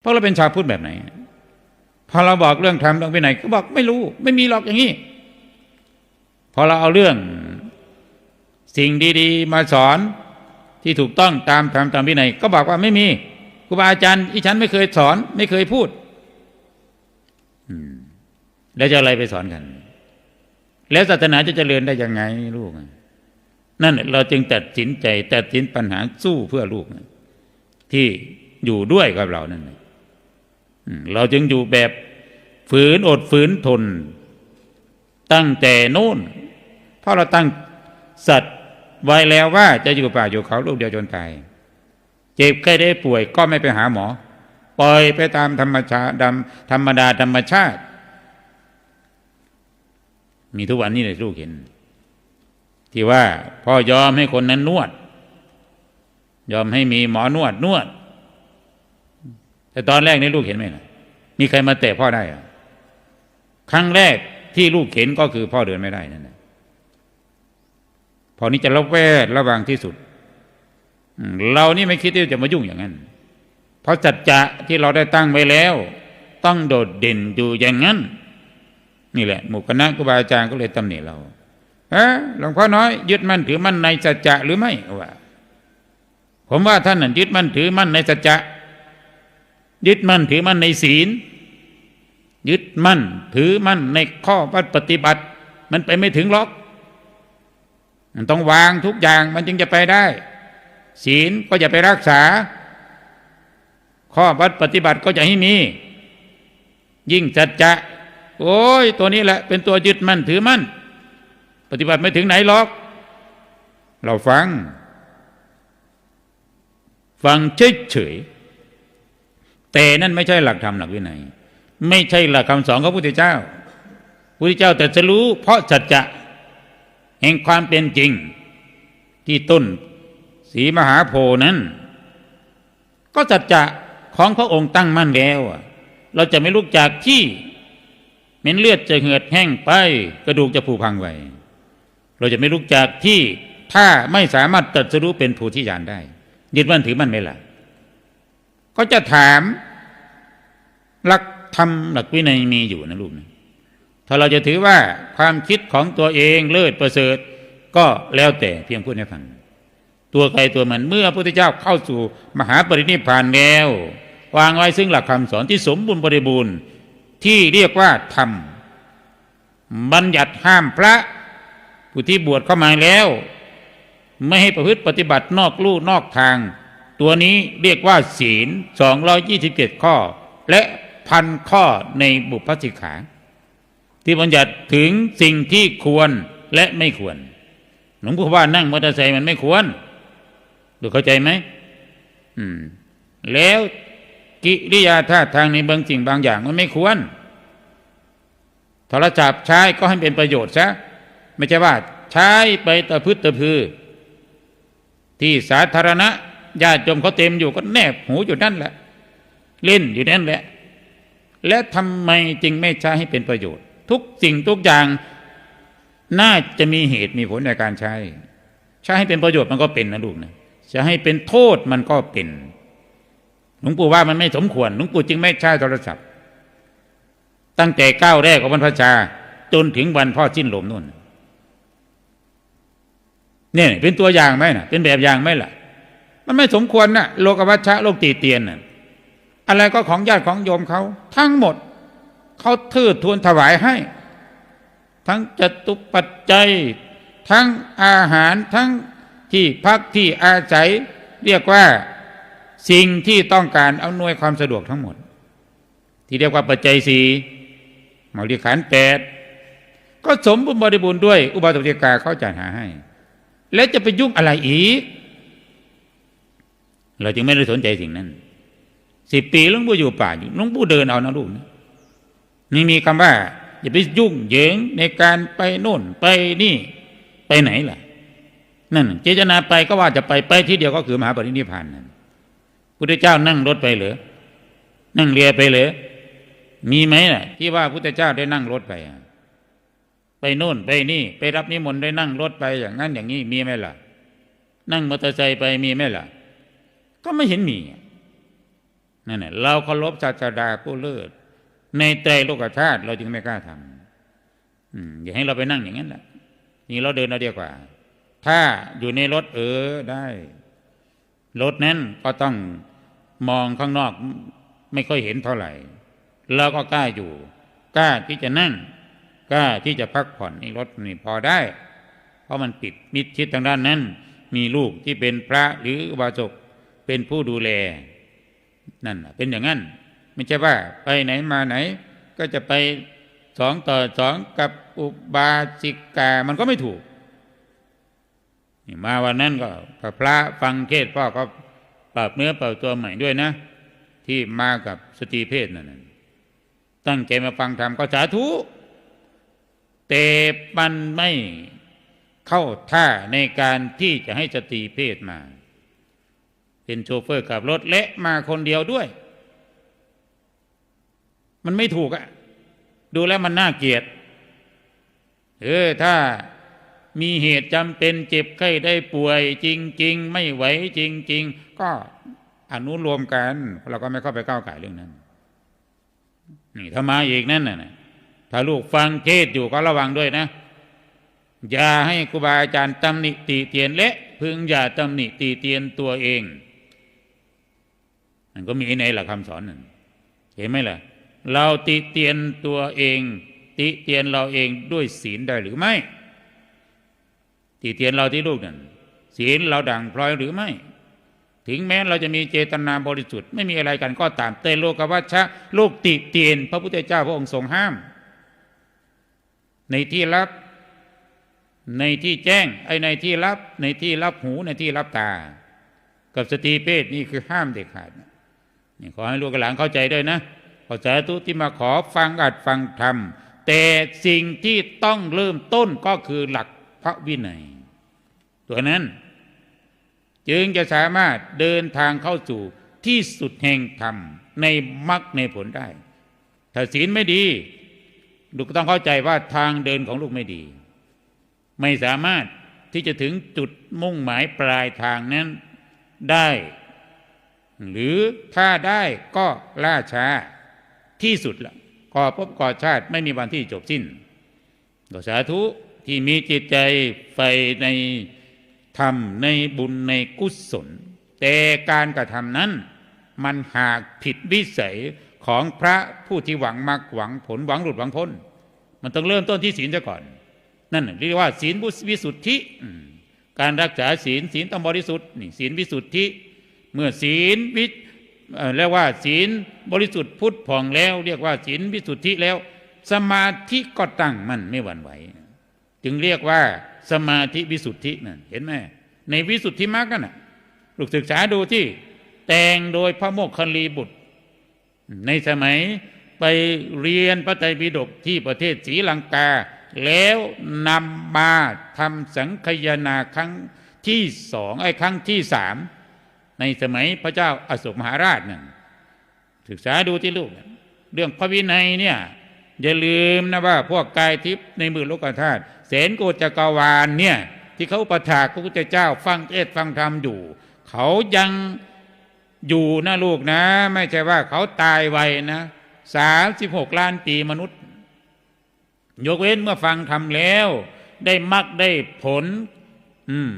เพราะเราเป็นชาวพุทธแบบไหนพอเราบอกเรื่องธรรมเรื่องวินัยก็บอกไม่รู้ไม่มีหรอกอย่างนี้พอเราเอาเรื่องสิ่งดีๆ มาสอนที่ถูกต้องตามธรรมตามวินัยก็บอกว่าไม่มีครูบาอาจารย์ที่ฉันไม่เคยสอน ไม่เคยพูดแล้วจะอะไรไปสอนกัน แล้วศาสนาจะเจริญได้ยังไงลูกนั่นเราจึงตัดสินใจตัดสินปัญหาสู้เพื่อลูกที่อยู่ด้วยกับเรานั่นน่ะอืม เราจึงอยู่แบบฝืนอดฝืนทน ตั้งแต่นู่นเพราะเราตั้งสัตว์ไว้แล้วว่าจะอยู่ป่าอยู่เขาลูกเดียวจนตายเจ็บใกล้ได้ป่วยก็ไม่ไปหาหมอ ปล่อยไปตามธรรมชาติธรรมดาธรรมชาติ มีทุกวันนี้เลยลูกเห็น ที่ว่าพ่อยอมให้คนนั้นนวด ยอมให้มีหมอนวดนวด แต่ตอนแรกนี่ลูกเห็นไหมล่ะมีใครมาเตะพ่อได้อะครั้งแรกที่ลูกเห็นก็คือพ่อเดินไม่ได้นั่นแหละพอนี้จะระแวดระวังที่สุดเรานี่ไม่คิดที่จะมายุ่งอย่างนั้น เพราะจัดจะที่เราได้ตั้งไว้แล้ว ต้องโดดเด่นอยู่อย่างนั้น นี่แหละ หมู่คณะครูบาอาจารย์ก็เลยตำหนิเราเอะหลวงพ่อน้อยยึดมั่นถือมั่นในสัจจะหรือไม่ว่า ผมว่าท่านนั้นยึดมั่นถือมั่นในสัจจะ ยึดมั่นถือมั่นในศีล ยึดมั่นถือมั่นในข้อวัดปฏิบัติ มันไปไม่ถึงหรอกมันต้องวางทุกอย่างมันจึงจะไปได้ ศีลก็อย่าไปรักษา ข้อวัดปฏิบัติก็จะให้มี ยิ่งจัดจะโอ้ย ตัวนี้แหละเป็นตัวยึดมั่นถือมั่น ปฏิบัติไม่ถึงไหนหรอก เราฟัง ฟังเฉยๆ แต่นั่นไม่ใช่หลักธรรมหลักวินัย ไม่ใช่หลักคำสอนของพระพุทธเจ้าพระพุทธเจ้าแต่จะรู้ เพราะสัจจะแห่งความเป็นจริง ที่ต้นสีมหาโพนั้น ก็สัจจะของพระองค์ตั้งมั่นแล้วเราจะไม่ลุกจากที่เม็นเลือดจะเหือดแห้งไป กระดูกจะผุพังไวเราจะไม่ลุกจากที่ถ้าไม่สามารถตรัสรู้เป็นผู้ที่ยานได้ยึดมั่นถือมั่นไหมล่ะก็จะถาม หลักธรรมหลักวินัยมีอยู่นะลูกนะถ้าเราจะถือว่าความคิดของตัวเองเลิศประเสริฐ ก็แล้วแต่เพียงพูดให้ฟัง ตัวใครตัวมันเมื่อพระพุทธเจ้าเข้าสู่มหาปรินิพพานแล้ววางไว้ซึ่งหลักคำสอนที่สมบูรณ์บริบูรณ์ที่เรียกว่าธรรมบัญญัติห้ามพระผู้ที่บวชเข้ามาแล้ว ไม่ให้ประพฤติปฏิบัตินอกลู่นอกทาง ตัวนี้เรียกว่าศีล 227 ข้อ และ พันข้อในบุพสิกขา ที่บัญญัติถึงสิ่งที่ควรและไม่ควรหลวงพ่อว่านั่งมอเตอร์ไซค์มันไม่ควรดูเข้าใจไหมอืม แล้วกิริยาท่าทางในบางสิ่งบางอย่างมันไม่ควรโทรศัพท์ใช้ก็ให้เป็นประโยชน์ซะไม่ใช่ว่า ใช้ไปตะพึดตะพือ ที่สาธารณะญาติโยมเขาเต็มอยู่ก็แนบหูอยู่นั่นแหละ เล่นอยู่นั่นแหละ และทำไมจึงไม่ใช้ให้เป็นประโยชน์ ทุกสิ่งทุกอย่าง น่าจะมีเหตุมีผลในการใช้ ใช้ให้เป็นประโยชน์มันก็เป็นนะลูกนะจะให้เป็นโทษมันก็เป็นหลวงปู่ว่ามันไม่สมควรหลวงปู่จึงไม่ใช้โทรศัพท์ ตั้งแต่ก้าวแรกของบรรพชา จนถึงวันพ่อสิ้นลมนู่นเนี่ยเป็นตัวอย่างไหมนะเป็นแบบอย่างไหมล่ะ มันไม่สมควรนะโลกวัชชะโลกตีเตียนน่ะ อะไรก็ของญาติของโยมเขา ทั้งหมดเขาทื่อทวนถวายให้ ทั้งจตุปัจจัย ทั้งอาหารทั้งที่พักที่อาศัย เรียกว่าสิ่งที่ต้องการเอาหน่วยความสะดวกทั้งหมด ที่เรียกว่าปัจจัยสี่มริขันแปดก็สมบูรณ์บริบูรณ์ด้วย อุบาสกกาเขาจัดหาให้ แล้วจะไปยุ่งอะไรอีก เราจึงไม่ได้สนใจสิ่งนั้น สิบปีหลุงปู่อยู่ป่าอยู่หลุงปู่เดินเอานะลูกนะนี่มีคำว่า อย่าไปยุ่งเหยิงในการไปโน่นไปนี่ไปไหนล่ะ นั่นเจตนาไปก็ว่าจะไปไปที่เดียวก็คือมหาปรินิพพานนั่นพุทธเจ้านั่งรถไปเหรอนั่งเรือไปเหรอมีไหมล่ะ ที่ว่าพุทธเจ้าได้นั่งรถไปไปโน่นไปนี่ ไปรับนิมนต์ได้นั่งรถไปอย่างนั้นอย่างนี้มีไหมล่ะ นั่งมอเตอร์ไซค์ไปมีไหมล่ะ ก็ไม่เห็นมี นั่นแหละเราเคารพศาสดาผู้เลิศในใจโลกธาตุเราจึงไม่กล้าทำอืมอย่าให้เราไปนั่งอย่างนั้นแหละนี่เราเดินเอาเดียวกว่า ถ้าอยู่ในรถเออได้รถนั้นก็ต้องมองข้างนอกไม่ค่อยเห็นเท่าไหร่เราก็กล้าอยู่กล้าที่จะนั่งกล้าที่จะพักผ่อนในรถนี่พอได้ เพราะมันปิดมิดชิดทางด้านนั้น มีลูกที่เป็นพระหรืออุบาสกเป็นผู้ดูแล นั่นนะเป็นอย่างนั้น ไม่ใช่ว่าไปไหนมาไหน ก็จะไปสองต่อสองกับอุบาสิกา มันก็ไม่ถูกนี่มาวันนั้นก็พระฟังเทศพ่อก็ปรับเนื้อปรับตัวใหม่ด้วยนะ ที่มากับสตรีเพศนั่นนะตั้งใจมาฟังธรรมก็สาธุแต่มันไม่เข้าท่าในการที่จะให้สตรีเพศมา เป็นโชเฟอร์ขับรถและมาคนเดียวด้วย มันไม่ถูกอะดูแล้วมันน่าเกลียดเออถ้ามีเหตุจำเป็นเจ็บไข้ได้ป่วยจริง ๆ ไม่ไหวจริง ๆ ก็อนุรวมกัน เราก็ไม่เข้าไปก้าวไก่เรื่องนั้นนี่ถ้ามาอีกนั่นน่ะถ้าลูกฟังเทศอยู่ก็ระวังด้วยนะ อย่าให้ครูบาอาจารย์ตำหนิตีเตียนและพึงอย่าตำหนิตีเตียนตัวเอง มันก็มีในหลักคำสอนนั่นเห็นไหมล่ะ เราติเตียนตัวเอง ติเตียนเราเองด้วยศีลได้หรือไม่ ติเตียนเราที่ลูกนั่นศีลเราด่างพร้อยหรือไม่ ถึงแม้เราจะมีเจตนาบริสุทธิ์ไม่มีอะไรกันก็ตามแต่โลกวัชชะโลกติเตียน พระพุทธเจ้าพระองค์ทรงห้าม ในที่ลับในที่แจ้งไอ้ในที่ลับในที่รับหูในที่รับตา กับสตรีเพศนี่คือห้ามเด็ดขาดนี่ ขอให้ลูกหลานเข้าใจด้วยนะขอสาธุที่มาขอฟังอัดฟังธรรม แต่สิ่งที่ต้องเริ่มต้นก็คือหลักพระวินัย ตัวนั้น จึงจะสามารถเดินทางเข้าสู่ที่สุดแห่งธรรมในมรรคในผลได้ ถ้าศีลไม่ดี ลูกต้องเข้าใจว่าทางเดินของลูกไม่ดี ไม่สามารถที่จะถึงจุดมุ่งหมายปลายทางนั้นได้ หรือถ้าได้ก็ล่าช้าที่สุดละก่อพบก่อชาติไม่มีวันที่จบสิ้นก็สาธุที่มีจิตใจใฝ่ในธรรมในบุญในกุศล แต่การกระทำนั้น มันหากผิดวิสัยของพระผู้ที่หวังมากหวังผลหวังหลุดหวังพ้น มันต้องเริ่มต้นที่ศีลซะก่อน นั่นเรียกว่า ศีลวิสุทธิ การรักษาศีลศีลต้องบริสุทธิ์นี่ศีลวิสุทธิ เมื่อศีลวิเรียกว่าศีลบริสุทธิ์พุทธผ่องแล้ว เรียกว่าศีลวิสุทธิแล้ว สมาธิก็ตั้งมั่นไม่หวั่นไหว จึงเรียกว่าสมาธิวิสุทธินั่เห็นไหมในวิสุทธิมรรคนั่นน่ะลูกศึกษาดูที่แต่งโดยพระโมคคัลลีบุตร ในสมัยไปเรียนพระไตรปิฎกที่ประเทศศรีลังกา แล้วนำมาทำสังคยนาครั้งที่สองไอ้ครั้งที่สาม ในสมัยพระเจ้าอโศกมหาราชนั่นศึกษาดูที่ลูกน่ะเรื่องพระวินัยเนี่ยอย่าลืมนะว่าพวกกายทิพย์ในมือโลกธาตุเสนโกจักรวาลเนี่ยที่เขาประถากพระพุทธเจ้าฟังเทศฟังธรรมอยู่ เขายังอยู่นะลูกนะ ไม่ใช่ว่าเขาตายไวนะสามสิบหกล้านปีมนุษย์ ยกเว้นเมื่อฟังทำแล้ว ได้มักได้ผล อืม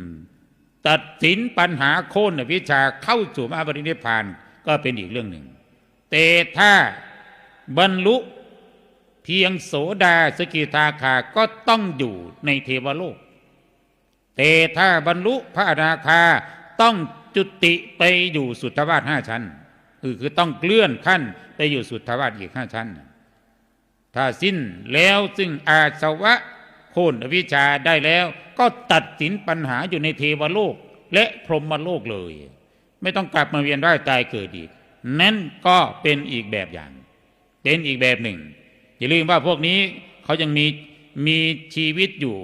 ตัดสินปัญหาโค่นวิชาเข้าสู่มหาปรินิพานก็เป็นอีกเรื่องหนึ่ง แต่ถ้าบรรลุเพียงโสดาสกิทาคาก็ต้องอยู่ในเทวโลก แต่ถ้าบรรลุพระอนาคาต้องจุติไปอยู่สุทธวาสห้าชั้น คือคือต้องเลื่อนขั้นไปอยู่สุทธวาสอีกห้าชั้น ถ้าสิ้นแล้วซึ่งอาสวะ โค่นอวิชชาได้แล้ว ก็ตัดสินปัญหาอยู่ในเทวโลก และพรหมโลกเลย ไม่ต้องกลับมาเวียนว่ายตายเกิดอีก นั่นก็เป็นอีกแบบอย่าง เป็นอีกแบบหนึ่ง อย่าลืมว่าพวกนี้เขายังมีมีชีวิตอยู่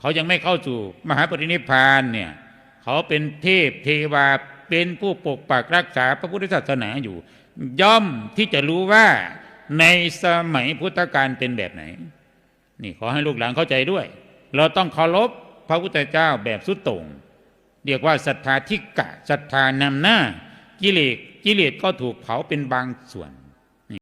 เขายังไม่เข้าสู่มหาปรินิพพานเนี่ยเขาเป็นเทพเทวาเป็นผู้ปกปักรักษาพระพุทธศาสนาอยู่ ย่อมที่จะรู้ว่าในสมัยพุทธกาลเป็นแบบไหน นี่ขอให้ลูกหลานเข้าใจด้วย เราต้องเคารพพระพุทธเจ้าแบบสุดต่งเรียกว่าศรัทธาทิกะศรัทธานำหน้ากิเลสกิเลสก็ถูกเผาเป็นบางส่วน